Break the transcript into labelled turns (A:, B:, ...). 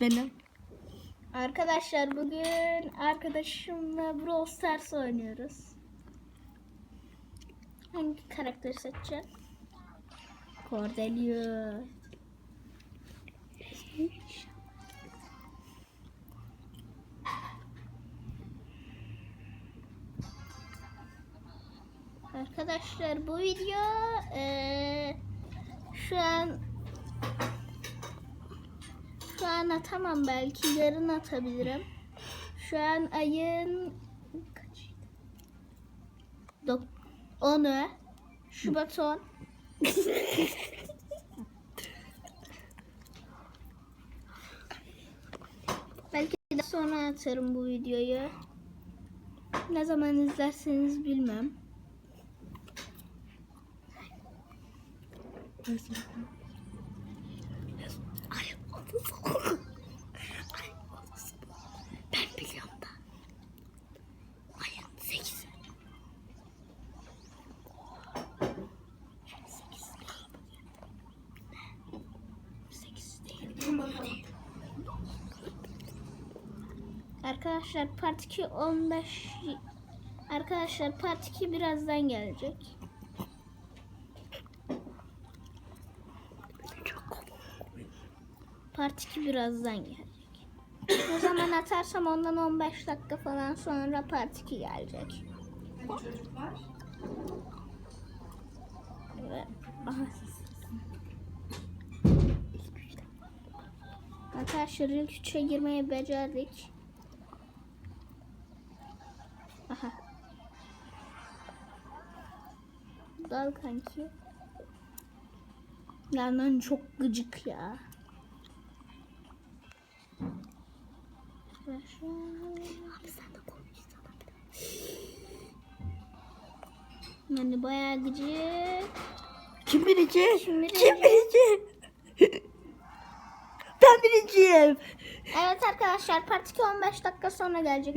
A: Benim.
B: Arkadaşlar bugün arkadaşımla Brawl Stars oynuyoruz. Hangi karakteri seçeceğim? Cordelia. Arkadaşlar bu video eee, şu an şu an atamam belki yarın atabilirim. Şu an ayın kaçıydı? Dok 10'u. Şubat 10. belki de sonra atarım bu videoyu. Ne zaman izlerseniz bilmem.
A: Ay Ben biliyorum da. Ayın sekizi. Sekiz değil. Sekiz değil. Değil.
B: Arkadaşlar part 2 15 Arkadaşlar part 2 birazdan gelecek.
A: Çok komik.
B: Part 2 birazdan gelecek. Ne zaman atarsam ondan 15 dakika falan sonra part 2 gelecek. Ve- Aha. Arkadaşlar ilk 3'e girmeyi becerdik. Aha. Dal kanki. Yandan çok gıcık ya.
A: Abi sen de konuşsana.
B: Yani bayağı gıcık. Kim birinci?
A: Kim birinci? ben birinciyim.
B: Evet arkadaşlar part 2 15 dakika sonra gelecek.